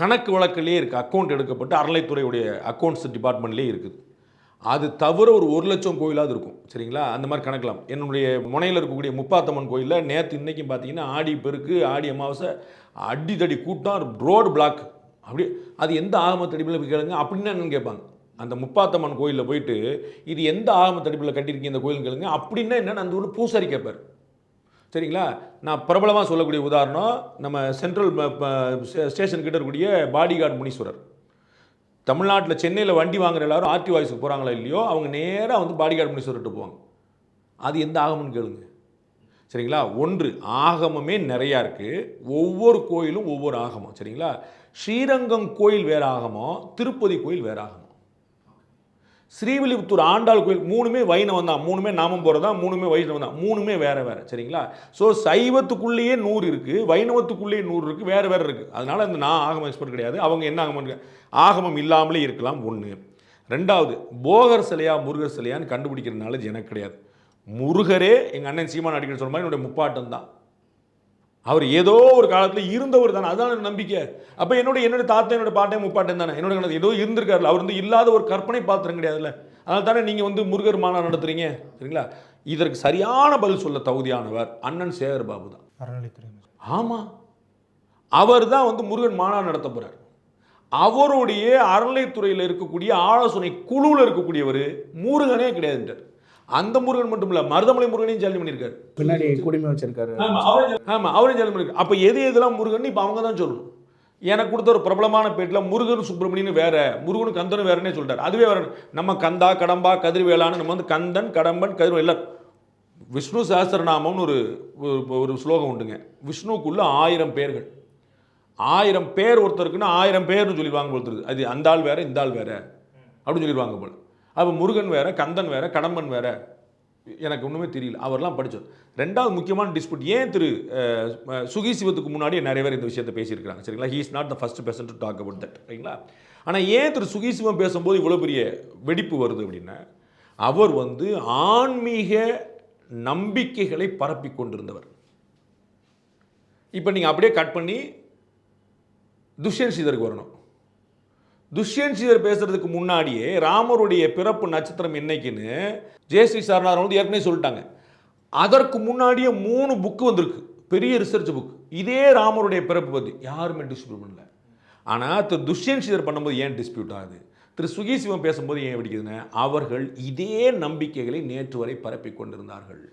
கணக்கு வழக்கிலே இருக்குது அக்கௌண்ட் எடுக்கப்பட்டு அறநிலைத்துறையுடைய அக்கௌண்ட்ஸ் டிபார்ட்மெண்ட்லேயே இருக்குது. அது தவிர ஒரு ஒரு லட்சம் கோயிலாவது இருக்கும். சரிங்களா? அந்த மாதிரி கணக்கலாம் என்னுடைய முனையில் இருக்கக்கூடிய முப்பாத்தம்மன் கோயிலில் நேற்று இன்றைக்கும் பார்த்தீங்கன்னா ஆடி பெருக்கு ஆடி அமாவாசை அடிதடி கூட்டம் ரோடு பிளாக் அப்படி அது எந்த ஆகம தடிப்பில் கேளுங்க. அப்படின்னு என்னன்னு கேட்பாங்க. அந்த முப்பாத்தம்மன் கோயிலில் போயிட்டு இது எந்த ஆகம தடிப்பில் கட்டியிருக்கீங்க இந்த கோயில் கேளுங்க. அப்படின்னா என்னென்னு அந்த ஊரில் பூசாரி கேட்பார். சரிங்களா? நான் பிரபலமாக சொல்லக்கூடிய உதாரணம் நம்ம சென்ட்ரல் ஸ்டேஷன் கிட்ட இருக்கக்கூடிய பாடிகார்டு முனீஸ்வரர். தமிழ்நாட்டில் சென்னையில் வண்டி வாங்குற எல்லாரும் ஆர்டி வாய்ஸுக்கு போகிறாங்களா இல்லையோ அவங்க நேராக வந்து பாடிகார்டு முனீஸ்வரர்கிட்ட போவாங்க. அது எந்த ஆகமம்னு கேளுங்க. சரிங்களா? ஒன்று ஆகமமே நிறையா இருக்குது ஒவ்வொரு கோயிலும் ஒவ்வொரு ஆகமம். சரிங்களா? ஸ்ரீரங்கம் கோயில் வேறாகமோ திருப்பதி கோயில் வேறாகமோ? ஸ்ரீவில்லிபுத்தூர் ஆண்டாள் கோயில் மூணுமே வைணவம் தான். மூணுமே நாமம் போகிறது தான் மூணுமே வைணவம் தான். மூணுமே வேறு வேறு சரிங்களா? ஸோ சைவத்துக்குள்ளேயே நூறு இருக்குது வைணவத்துக்குள்ளேயே நூறு இருக்குது வேறு வேறு இருக்குது அதனால் அந்த நான் ஆகமம் எக்ஸ்பர்ட் கிடையாது. அவங்க என்ன ஆகமம் ஆகமம் இல்லாமலே இருக்கலாம் ஒன்று ரெண்டாவது போகர் சிலையா முருகர் சிலையான்னு கண்டுபிடிக்கிறதுனால எனக்கு கிடையாது. முருகரே எங்கள் அண்ணன் சீமான் அடிக்கடி சொல்கிற மாதிரி என்னுடைய முப்பாட்டம் தான். அவர் ஏதோ ஒரு காலத்தில் இருந்தவர் தானே. அதான் எனக்கு நம்பிக்கை. அப்போ என்னோட என்னோட தாத்தா என்னோட பாட்டன் முப்பாட்டன் தானே. என்னோட ஏதோ இருந்திருக்காருல அவர் வந்து இல்லாத ஒரு கற்பனை பாத்திரம் கிடையாதுல்ல. அதனால தானே நீங்கள் வந்து முருகர் மாநாடு நடத்துறீங்க. சரிங்களா? இதற்கு சரியான பதில் சொல்ல தகுதியானவர் அண்ணன் சேகர் பாபு தான். ஆமாம் அவர் தான் வந்து முருகன் மாநாடு நடத்த போகிறார் அவருடைய அறநிலைத்துறையில் இருக்கக்கூடிய ஆலோசனை குழுவில் இருக்கக்கூடியவர் முருகனே கிடையாதுன்றார். அந்த முருகன் மட்டும் இல்லை மருதமலை முருகனையும் ஜாலி பண்ணியிருக்காரு. பின்னாடி குடிமை வச்சிருக்காரு. ஆமாம் அவரே ஜாலி பண்ணியிருக்காரு. அப்போ எது எதெல்லாம் முருகன் இப்போ அவங்க தான் சொல்லணும். எனக்கு கொடுத்த ஒரு பிரபலமான பேட்டில் முருகன் சுப்பிரமணியன் வேற முருகன் கந்தன் வேறனே சொல்லிட்டார். அதுவே வேற நம்ம கந்தா கடம்பா கதிர்வேலான்னு நம்ம வந்து கந்தன் கடம்பன் கதிர் எல்லாம் விஷ்ணு சஹஸ்ரநாமம்னு ஒரு ஒரு- ஒரு ஸ்லோகம் உண்டுங்க. விஷ்ணுக்குள்ள ஆயிரம் பேர்கள். ஆயிரம் பேர் ஒருத்தருக்குன்னா ஆயிரம் பேர்னு சொல்லிடுவாங்க ஒருத்தருக்கு. அது அந்த ஆள் வேற இந்த ஆள் வேற. அப்படின்னு சொல்லிடுவாங்க போல. அப்போ முருகன் வேறு கந்தன் வேறு கடம்பன் வேறு. எனக்கு ஒன்றுமே தெரியல. அவர்லாம் படித்தோம் ரெண்டாவது முக்கியமான டிஸ்பியூட் ஏன் திரு சுகி சிவத்துக்கு முன்னாடி நிறைய பேர் இந்த விஷயத்தை பேசியிருக்காங்க சரிங்களா? He is not the first person to talk about that சரிங்களா? ஆனால் ஏன் திரு சுகி சிவம் பேசும்போது இவ்வளோ பெரிய வெடிப்பு வருது அப்படின்னா அவர் வந்து ஆன்மீக நம்பிக்கைகளை பரப்பி கொண்டிருந்தவர். இப்போ நீங்கள் அப்படியே கட் பண்ணி துஷ்யந்த் சீதருக்கு வரணும். துஷ்யந்த் சீதர் பேசுறதுக்கு முன்னாடியே ராமருடைய பிறப்பு நட்சத்திரம் என்னைக்குன்னு ஜெயஸ்ரீ சாரனார் வந்து ஏற்கனவே சொல்லிட்டாங்க. அதற்கு முன்னாடியே மூணு புக்கு வந்திருக்கு. பெரிய ரிசர்ச் புக் இதே ராமருடைய பிறப்பு பற்றி யாருமே டிஸ்பியூட் பண்ணல. ஆனால் திரு துஷ்யந்த் சீதர் பண்ணும்போது ஏன் டிஸ்பியூட் ஆகுது? திரு சுகி சிவம் பேசும்போது ஏன் வெடிக்குதுன்னு அவர்கள் இதே நம்பிக்கைகளை நேற்று வரை பரப்பி கொண்டிருந்தார்கள்.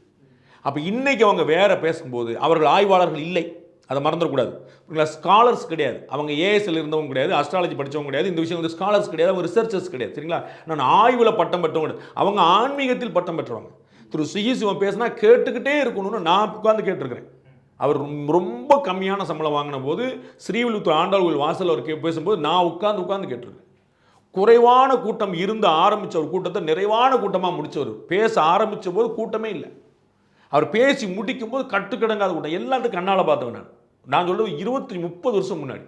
அப்போ இன்னைக்கு அவங்க வேற பேசும்போது அவர்கள் ஆய்வாளர்கள் இல்லை. அதை மறந்துடக்கூடாது. ஸ்காலர்ஸ் கிடையாது. அவங்க ஏஎஸ்எல் இருந்தவங்க கிடையாது. அஸ்ட்ராலஜி படிச்சவங்க கிடையாது. இந்த விஷயம் வந்து ஸ்காலர்ஸ் கிடையாது. அவங்க ரிசர்ச்சர்ஸ் கிடையாது. சரிங்களா? நான் ஆய்வில் பட்டம் பெற்றவங்க அவங்க ஆன்மீகத்தில் பட்டம் பெற்றவங்க. திரு சுகி சிவம் பேசினா கேட்டுக்கிட்டே இருக்கணும்னு நான் உட்காந்து கேட்டிருக்கிறேன். அவர் ரொம்ப- ரொம்ப கம்மியான சம்பளம் வாங்கின போது ஸ்ரீவில்லுத்தூர் ஆண்டாள் கோயில் வாசல் அவர் கே- பேசும்போது நான் உட்காந்து உட்காந்து கேட்டிருக்கேன் குறைவான கூட்டம் இருந்து ஆரம்பித்த ஒரு கூட்டத்தை நிறைவான கூட்டமாக முடித்தவர் பேச ஆரம்பிச்ச போது கூட்டமே இல்லை. அவர் பேசி முடிக்கும் போது கட்டுக்கிடங்காத கூட்டம். எல்லாத்துக்கும் கண்ணால் பார்த்தவன் நான். நான் சொல்றது இருபத்தி முப்பது வருஷம் முன்னாடி.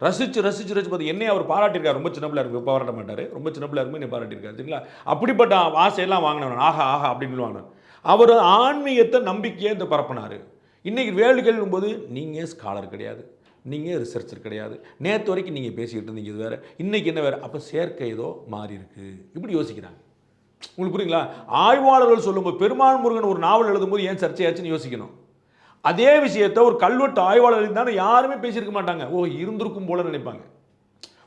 ரசிச்சு ரசிச்சு ரசித்து பார்த்து என்னையே அவர் பாராட்டியிருக்கார். ரொம்ப சின்ன பிள்ளை இருக்கு பாராட்ட மாட்டார். ரொம்ப சின்ன பிள்ளை இருக்கும் என்னை பாராட்டியிருக்காரு. சரிங்களா? அப்படிப்பட்ட ஆசையெல்லாம் வாங்கினவன். ஆஹா ஆஹா அப்படின்னு வாங்கினவன் அவர் ஆன்மீகத்தை நம்பிக்கையை இந்த பரப்பினார். இன்றைக்கி வேல்டு கேள்விம்போது நீங்கள் ஸ்காலர் கிடையாது. நீங்கள் ரிசர்ச்சர் கிடையாது. நேற்று வரைக்கும் நீங்கள் பேசிக்கிட்டு இருந்தீங்க இது வேறு. இன்னைக்கு என்ன வேறு? அப்போ சேர்க்கை ஏதோ மாறி இருக்குது இப்படி யோசிக்கிறாங்க. உங்களுக்கு புரியுங்களா? ஆய்வாளர்கள் சொல்லும்போது பெருமாள் முருகன் ஒரு நாவல் எழுதும்போது ஏன் சர்ச்சையாச்சுன்னு யோசிக்கணும். அதே விஷயத்தை ஒரு கல்வெட்டு ஆய்வாளர் இருந்தாலும் யாருமே பேசியிருக்க மாட்டாங்க. ஓ இருந்திருக்கும் போல நினைப்பாங்க.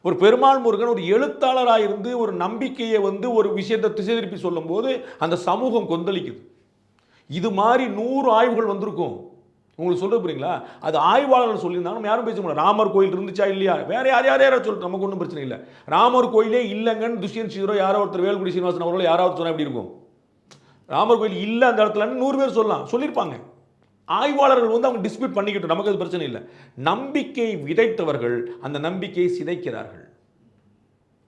ஒரு பெருமாள் முருகன் ஒரு எழுத்தாளராக இருந்து ஒரு நம்பிக்கையை வந்து ஒரு விஷயத்தை திசை திருப்பி சொல்லும்போது அந்த சமூகம் கொந்தளிக்குது. இது மாதிரி நூறு ஆய்வுகள் வந்திருக்கும். உங்களுக்கு சொல்ல புரியுங்களா? அது ஆய்வாளர்கள் சொல்லியிருந்தாலும் யாரும் பேச முடியாது ராமர் கோயில் இருந்துச்சா இல்லையா? வேற யார் யார் யாரோ சொல்லிட்டு நமக்கு ஒன்றும் பிரச்சனை இல்லை. ராமர் கோயிலே இல்லைங்கன்னு துஷ்யந்த் சீரோ யாரோ ஒருத்தர் வேல்குடி சீனிவாசன் அவர்களோ யாராவது சொன்னால் எப்படி இருக்கும்? ராமர் கோயில் இல்லை அந்த இடத்துல நூறு பேர் சொல்லலாம். சொல்லியிருப்பாங்க. ஆய்வாளர்கள் வந்து அவங்க டிஸ்பியூட் பண்ணிக்கிட்டு நமக்கு அது பிரச்சனை இல்லை. நம்பிக்கை விதைத்தவர்கள் அந்த நம்பிக்கையை சிதைக்கிறார்கள்.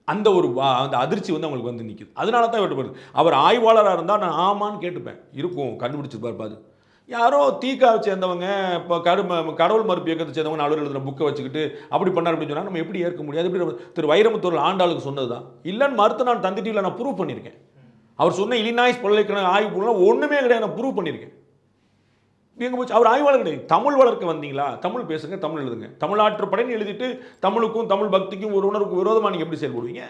அந்த ஒரு வா- அந்த அதிர்ச்சி வந்து அவங்களுக்கு வந்து நிற்குது அதனால தான் வெட்டப்படுது அவர் ஆய்வாளராக இருந்தால் நான் ஆமான்னு கேட்டுப்பேன். இருக்கும் கண்டுபிடிச்சிருப்பார் பாது யாரோ தீக்காவை சேர்ந்தவங்க இப்போ கரும கடவுள் மறுப்பு இயக்கத்தை சேர்ந்தவங்க நாலு எழுதுன புக்கை வச்சுக்கிட்டு அப்படி பண்ணார் அப்படின்னு சொன்னால் நம்ம எப்படி ஏற்க முடியாது எப்படி திரு வைரமுத்தூர் ஆண்டாளுக்கு சொன்னது தான் இல்லைன்னு மறுத்து நான் தந்தி டிவியில் நான் ப்ரூவ் பண்ணியிருக்கேன். அவர் சொன்ன இலினாய்ஸ் பல்கலைக்கழக ஆய்வு ஒன்றுமே கிடையாது. நான் ப்ரூவ் பண்ணியிருக்கேன். எங்கே போச்சு அவர் ஆய்வாளர் கிடையாது. தமிழ் வளர்க்க வந்தீங்களா? தமிழ் பேசுங்க தமிழ் எழுதுங்க. தமிழாற்று படைன்னு எழுதிட்டு தமிழுக்கும் தமிழ் பக்திக்கும் ஒரு உணர்வுக்கும் விரோதமாக நீங்கள் எப்படி செயல்படுவீங்க?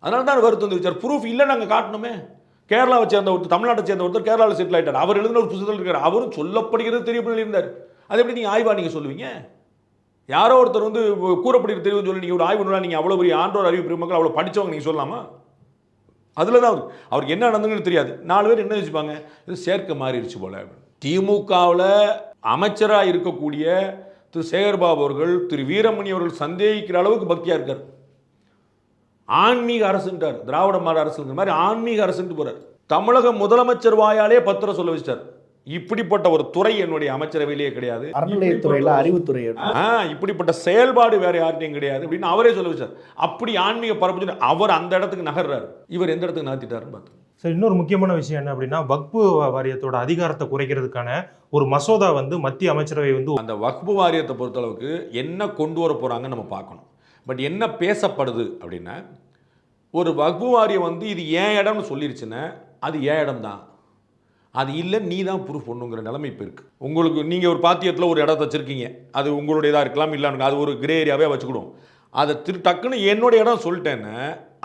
அதனால தான் கருத்து வந்துருச்சார் ப்ரூஃப் இல்லை நாங்கள் காட்டணுமே. கேரளாவை சேர்ந்த ஒருத்தர் தமிழ்நாட்டை சேர்ந்த ஒருத்தர் கேரளாவில் செட்டில் ஆகிட்டார் அவர் எழுதின ஒரு புத்தகத்தில் இருக்கார். அவரும் சொல்லப்படுகிறது தெரியப்படி இருந்தார் அது எப்படி நீங்கள் ஆய்வா நீங்கள் சொல்லுவீங்க? யாரோ ஒருத்தர் வந்து கூறப்படுகிற தெரியும் சொல்லி நீங்கள் ஒரு ஆய்வு நூலா நீங்கள் அவ்வளோ பெரிய ஆண்டோர் அறிவு பெருமக்கள் அவ்வளோ படிச்சவங்க நீங்கள் சொல்லலாமா? அதில் தான் அவருக்கு- அவருக்கு என்ன நடந்துங்கன்னு தெரியாது. நாலு பேர் என்ன வச்சுப்பாங்க இது சேர்க்க மாறிடுச்சு போல திமுகவில் அமைச்சராக இருக்கக்கூடிய திரு சேகர்பாபு அவர்கள் திரு வீரமணி அவர்கள் சந்தேகிக்கிற அளவுக்கு பக்தியாக இருக்கார். ஆன்மீக அரசுன்றார். திராவிட மாடல் அரசுங்கிற மாதிரி ஆன்மீக அரசுன்ட்டு போறார். தமிழக முதலமைச்சர் வாயாலே பத்திரம் சொல்ல வச்சிட்டார். இப்படிப்பட்ட ஒரு துறை என்னுடைய அமைச்சரவையிலேயே கிடையாது. அறநிலையத்துறையில் அறிவுத்துறை ஆ இப்படிப்பட்ட செயல்பாடு வேற யார்ட்டையும் கிடையாது அப்படின்னு அவரே சொல்ல வச்சார் அப்படி ஆன்மீக பரப்பு அவர் அந்த இடத்துக்கு நகர்றாரு. இவர் எந்த இடத்துக்கு நகர்த்திட்டாருன்னு பார்த்து. சார் இன்னொரு முக்கியமான விஷயம் என்ன அப்படின்னா வக்பு வாரியத்தோட அதிகாரத்தை குறைக்கிறதுக்கான ஒரு மசோதா வந்து மத்திய அமைச்சரவை வந்து அந்த வக்பு வாரியத்தை பொறுத்தளவுக்கு என்ன கொண்டு வர போகிறாங்கன்னு நம்ம பார்க்கணும். பட் என்ன பேசப்படுது அப்படின்னா ஒரு வக்பு வாரியம் வந்து இது ஏன் இடம்னு சொல்லிருச்சுன்னா அது ஏன் இடம் தான் அது இல்லை நீ தான் ப்ரூஃப் பண்ணுங்கிற நிலைமை இப்போ இருக்குது உங்களுக்கு நீங்கள் ஒரு பாத்தியத்தில் ஒரு இடத்த வச்சுருக்கீங்க. அது உங்களுடையதாக இருக்கலாம் இல்லைன்னு அது ஒரு கிரே ஏரியாவே வச்சுக்கிடும் அதை திரு டக்குன்னு என்னோட இடம் சொல்லிட்டேன்னு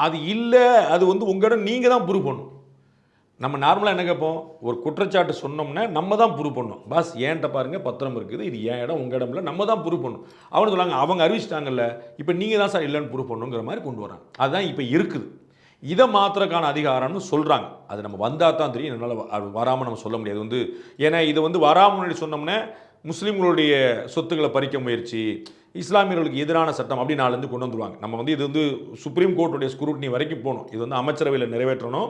அது இல்லை அது வந்து உங்கள் இடம் நீங்கள் தான் ப்ரூவ் பண்ணணும். நம்ம நார்மலாக என்ன கேட்போம்? ஒரு குற்றச்சாட்டு சொன்னோம்னா நம்ம தான் ப்ரூவ் பண்ணணும். பாஸ் ஏன்ட்ட பாருங்கள் பத்திரம் இருக்குது. இது ஏன் இடம் உங்கள் இடம் இல்லை நம்ம தான் ப்ரூவ் பண்ணணும். அவனு சொல்லாங்க அவங்க அறிவிச்சிட்டாங்கல்ல இப்போ நீங்கள் தான் சார் இல்லைன்னு ப்ரூவ் பண்ணணுங்கிற மாதிரி கொண்டு வராங்க. அதுதான் இப்போ இருக்குது. இதை மாத்திரக்கான அதிகாரம்னு சொல்கிறாங்க அது நம்ம வந்தால் தான் தெரியும். என்னால் வராமல் நம்ம சொல்ல முடியாது. வந்து ஏன்னா இதை வந்து வராமல் முன்னாடி சொன்னோம்னா முஸ்லீம்களுடைய சொத்துக்களை பறிக்க முயற்சி இஸ்லாமியர்களுக்கு எதிரான சட்டம் அப்படி நாலேருந்து கொண்டு வந்துருவாங்க. நம்ம வந்து இது வந்து சுப்ரீம் கோர்ட்டுடைய ஸ்க்ரூட்னி வரைக்கும் போகணும். இது வந்து அமைச்சரவையில் நிறைவேற்றணும்.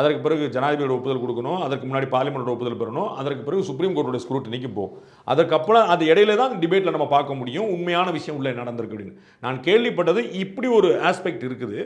அதற்கு பிறகு ஜனாதிபதியோட ஒப்புதல் கொடுக்கணும். அதற்கு முன்னாடி பார்லிமெண்டோட ஒப்புதல் பெறணும். அதற்கு பிறகு சுப்ரீம் கோர்ட்டுடைய ஸ்க்ரூட்டினிக்கு போகும் அதுக்கப்புறம் அது இடையில தான் டிபேட்டில் நம்ம பார்க்க முடியும். உண்மையான விஷயம் உள்ளே நடந்திருக்கு அப்படின்னு. நான் கேள்விப்பட்டது இப்படி ஒரு ஆஸ்பெக்ட் இருக்குது.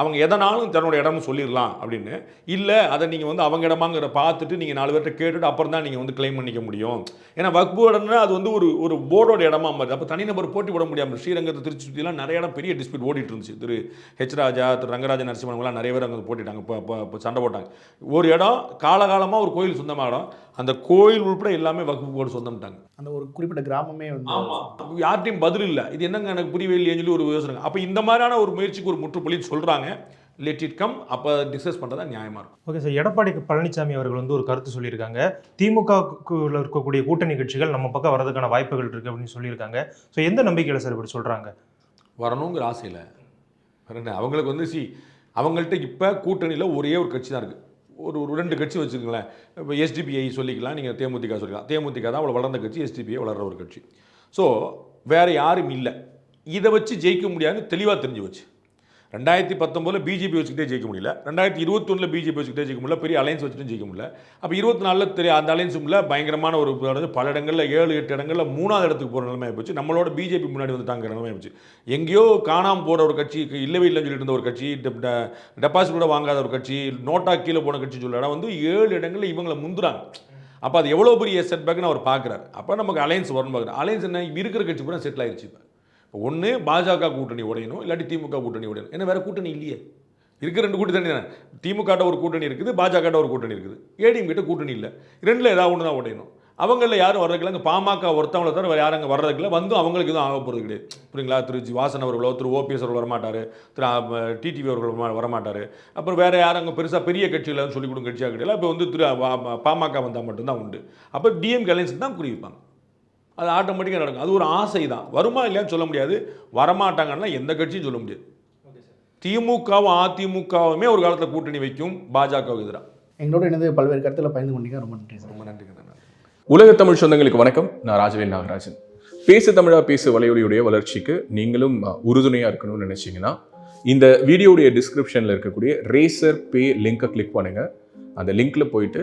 அவங்க எதனாலும் தன்னோட இடம்னு சொல்லிடலாம் அப்படின்னு. இல்லை அதை நீங்கள் வந்து அவங்க இடமாங்கிற பார்த்துட்டு நீங்கள் நாலு பேர்கிட்ட கேட்டுட்டு அப்புறம் தான் நீங்கள் வந்து க்ளைம் பண்ணிக்க முடியும். ஏன்னா வக்பு இடம்னா அது வந்து ஒரு ஒரு போர்டோட இடமா மாதிரி அப்போ தனிநபர் போட்டி போட முடியாமல் ஸ்ரீரங்கத்தை திருச்சி சுற்றிலாம் நிறைய இடம் பெரிய டிஸ்பியூட் ஓடிட்டு இருந்துச்சு திரு ஹெச் ராஜா திரு ரங்கராஜ நரசிம்மன்லாம் நிறைய பேர் அங்கே போட்டிட்டாங்க. இப்போ சண்டை போட்டாங்க. ஒரு இடம் காலகாலமாக ஒரு கோயில் சொந்தமாக இடம் அந்த கோயில் உள்பட எல்லாமே வக்பு போர்டு சொந்தம்ட்டாங்க. அந்த ஒரு குறிப்பிட்ட கிராமமே வந்து யார்ட்டையும் பதில் இல்லை. இது என்னங்க எனக்கு புரியவில்லைன்னு சொல்லி ஒரு யோசனை அப்போ இந்த மாதிரியான ஒரு முயற்சிக்கு ஒரு முற்றுப்புள்ளி சொல்கிறாங்க லெட் இட் கம் அப்போ டிஸ்கஸ் பண்ணுறதா நியாயமாக இருக்கும். ஓகே சார் எடப்பாடி பழனிசாமி அவர்கள் வந்து ஒரு கருத்து சொல்லியிருக்காங்க. திமுக க்குள்ள இருக்கக்கூடிய கூட்டணி கட்சிகள் நம்ம பக்கம் வரதுக்கான வாய்ப்புகள் இருக்கு அப்படின்னு சொல்லியிருக்காங்க. ஸோ எந்த நம்பிக்கையில சார் இப்படி சொல்றாங்க? வரணுங்கிற ஆசையில். என்ன அவங்களுக்கு வந்து சி அவங்கள்ட்ட இப்போ கூட்டணியில் ஒரே ஒரு கட்சி தான் இருக்குது ஒரு ஒரு ரெண்டு கட்சி வச்சுக்கோங்களேன். இப்போ எஸ்டிபிஐ சொல்லிக்கலாம் நீங்கள் தேமுதிக சொல்லிக்கலாம். தேமுதிக தான் அவ்வளோ வளர்ந்த கட்சி எஸ்டிபிஐ வளர்ற ஒரு கட்சி. ஸோ வேறு யாரும் இல்லை. இதை வச்சு ஜெயிக்க முடியாதுன்னு தெளிவாக தெரிஞ்சு வச்சு ரெண்டாயிரத்தி பத்தொம்போதில் பிஜேபி வச்சுக்கிட்டே ஜெயிக்க முடியல. ரெண்டாயிரத்தி இருபத்தொன்னில் பிஜேபி வச்சுக்கிட்டே ஜெயிக்க முடியல. பெரிய அலைன்ஸ் வச்சுட்டு ஜெயிக்க முடியல. அப்போ இருபத்தி நாலில் தெரிய அந்த அலைன்ஸும் இல்லை பயங்கரமான ஒரு பல இடங்களில் ஏழு எட்டு இடங்களில் மூணாவது இடத்துக்கு போகிற நிலைமை போச்சு நம்மளோட பிஜேபி முன்னாடி வந்துட்டாங்கிற நிலைமை போச்சு எங்கேயோ காணாமல் போகிற ஒரு கட்சி இல்லவே இல்லைன்னு சொல்லிட்டு இருந்த ஒரு கட்சி டெபாசிட் கூட வாங்காத ஒரு கட்சி நோட்டா கீழே போன கட்சி சொல்ல இடம் வந்து ஏழு இடங்களில் இவங்களை முந்துறாங்க. அப்போ அது எவ்வளோ பெரிய செட்பேக்னு அவர் பார்க்குறாரு அப்போ நமக்கு அலைன்ஸ் வரணும் பார்க்குறாரு அலையன்ஸ் என்ன? இருக்கிற கட்சி பூரா செட்டில் ஆயிடுச்சு இப்போ. ஒன்று பாஜக கூட்டணி உடையணும் இல்லாட்டி திமுக கூட்டணி உடையணும். ஏன்னா வேறு கூட்டணி இல்லையே. இருக்க ரெண்டு கூட்டணி தானே? திமுக ஒரு கூட்டணி இருக்குது பாஜக ஒரு கூட்டணி இருக்குது. ஏடிஎம் கிட்ட கூட்டணி இல்லை. ரெண்டில் ஏதாவது ஒன்று தான் உடையணும். அவங்களில் யாரும் வர்றதுக்கு இல்லை. பாமக ஒருத்தவங்கள தவிர வேறு யாரும் அங்கே வர்றதுக்குல வந்து அவங்களுக்கு எதுவும் ஆக போகிறது கிடையாது. புரியுங்களா? திரு ஜி வாசன் அவர்களோ திரு ஓபிஎஸ் அவர்கள் வரமாட்டார். திரு டிடிவி அவர்கள் வரமாட்டார். அப்புறம் வேறு யாரும் அங்கே பெருசாக பெரிய கட்சியில் சொல்லிக் கொடுங்க கட்சியாக கிடையாது. இப்போ வந்து திரு பாமக வந்தால் மட்டும்தான் உண்டு. அப்போ டிஎம் அலைன்ஸ் தான் குறிவிப்பாங்க அது ஆட்டோமேட்டிக்காக நடக்கும். அது ஒரு ஆசை தான் வருமா இல்லையான்னு சொல்ல முடியாது. வரமாட்டாங்கன்னா எந்த கட்சியும் சொல்ல முடியாது. திமுகவும் அதிமுகவுமே ஒரு காலத்தில் கூட்டணி வைக்கும் பாஜகவுக்கு எதிராக எங்களோட இணைந்து பல்வேறு கருத்துல பயந்து கொண்டீங்க. ரொம்ப நன்றி ரொம்ப நன்றிங்க நன்றி. உலக தமிழ் சொந்தங்களுக்கு வணக்கம். நான் ராஜவேல் நாகராஜன். பேசு தமிழா பேசு வலையொலியுடைய வளர்ச்சிக்கு நீங்களும் அஹ், உறுதுணையா இருக்கணும்னு நினைச்சீங்கன்னா இந்த வீடியோடைய டிஸ்கிரிப்ஷனில் இருக்கக்கூடிய ரேசர் பே லிங்கை கிளிக் பண்ணுங்க. அந்த லிங்க்ல போயிட்டு